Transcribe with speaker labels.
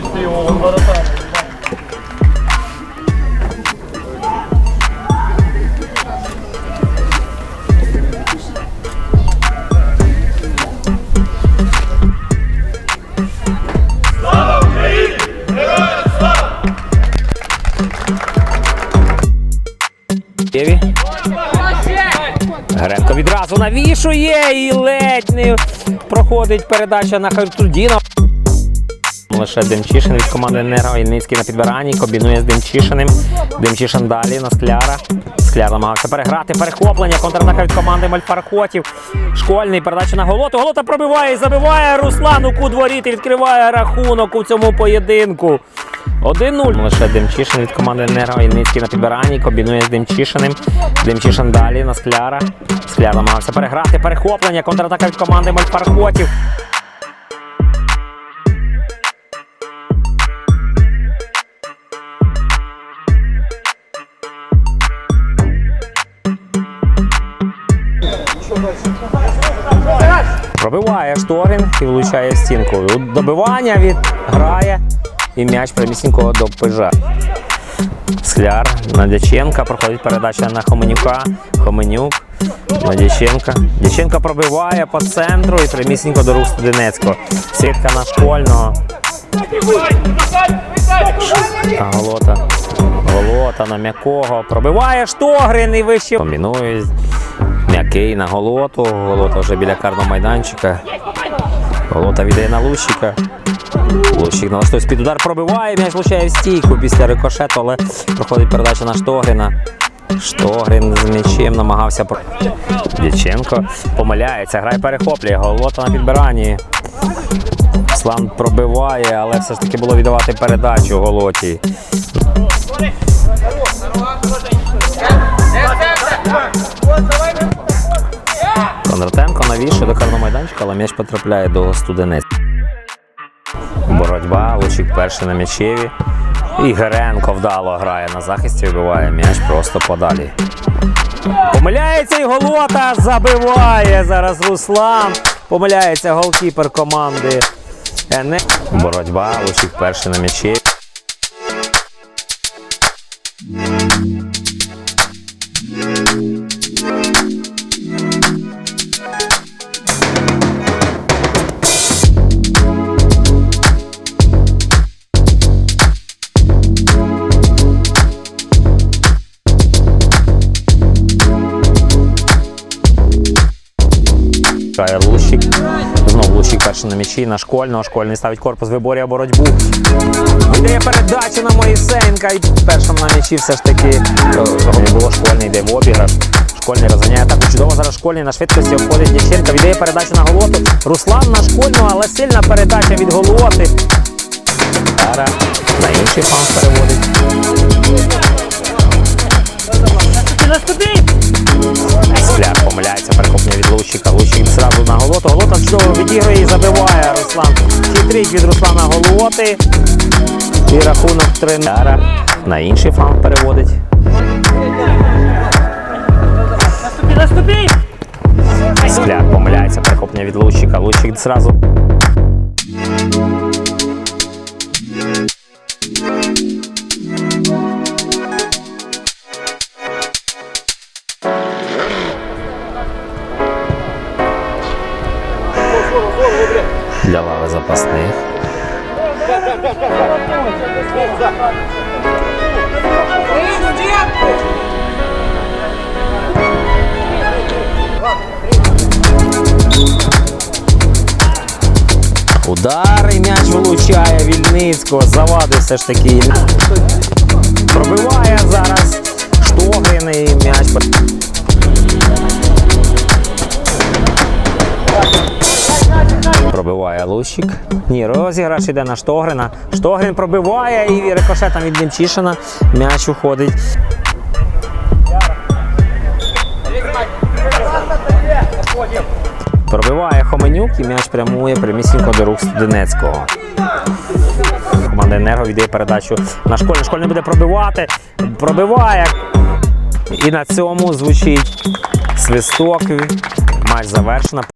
Speaker 1: Почти его вон ворота.
Speaker 2: Гренко відразу навішує і ледь не проходить передача на Хартудіна. Лише Демчишин від команди Енерго Ільницький на підбиранні. Комбінує з Демчишиним. Демчишин далі на Скляра. Скляр намагався переграти. Перехоплення. Контратака від команди Мальфархотів. Школьний передача на Голоту. Голота пробиває і забиває Руслан у кут воріт і відкриває рахунок у цьому поєдинку. 1-0. Лише Демчишин від команди Енерго Ільницький на підбиранні. Комбінує з Демчишиним. Демчишин далі на Скляра. Скляр намагався переграти. Перехоплення. Контратака від команди Мальфархотів. Пробиває Шторин і влучає стінку. Добивання від грає і м'яч прямісінько до пижа. Скляр на Дяченка. Проходить передача на Хоменюка. Хоменюк на Дяченка. Пробиває по центру і прямісінько до рук Студенецького. Сітка на школьного. Голота. Голота на м'якого. Пробиває Штогрин і вище. Комбінує. М'який на голоту. Голота вже біля карного майданчика. Голота віддає на Лущика. Лущик налаштує під удар пробиває, м'яч влучає в стійку після рикошету, але проходить передача на Штогрина. Штогрин з м'ячем намагався. Дяченко помиляється, грає перехоплює. Голота на підбиранні. Слан пробиває, але все ж таки було віддавати передачу голоті. Кондратенко навіше до карного майданчика, але м'яч потрапляє до студенець. Боротьба, Лучик перший на м'ячеві. І Геренко вдало грає на захисті, вибиває м'яч просто подалі. Помиляється і голота забиває зараз Руслан. Помиляється голкіпер команди. Боротьба, Лучик перший на м'ячеві. Грає Лущик. Знову Лущик перший на м'ячі на школьного. Школьний ставить корпус, виборює боротьбу. Видає передачу на Моїсенка. І першим на м'ячі все ж таки не було школьний, йде в обіграш. Школьний розганяє атаку. Чудово зараз школьний на швидкості обходить Дяченка. Віддає передачу на голоту. Руслан на школьного, але сильна передача від голоти. Зараз на інший фланг переводить. Голоту. Голота чудово відіграє і забиває Руслан. Хитрить від Руслана Голоти. І рахунок 3 на інший фланг переводить. Скляр помиляється, прихоплення від Лущика. Лущик зразу. Лави запасних. Удар і м'яч вилучає Вільницького. Завадив все ж таки. Пробиває Лущик. Ні, розіграш іде на Штогрина. Штогрин пробиває і рикошетом від Демчишина. М'яч уходить. Пробиває Хоменюк і м'яч прямує прямісінько до рук Студенецького. Команда Енерго віддає передачу на школьний. Школьний буде пробивати. Пробиває. І на цьому звучить свисток. Матч завершено.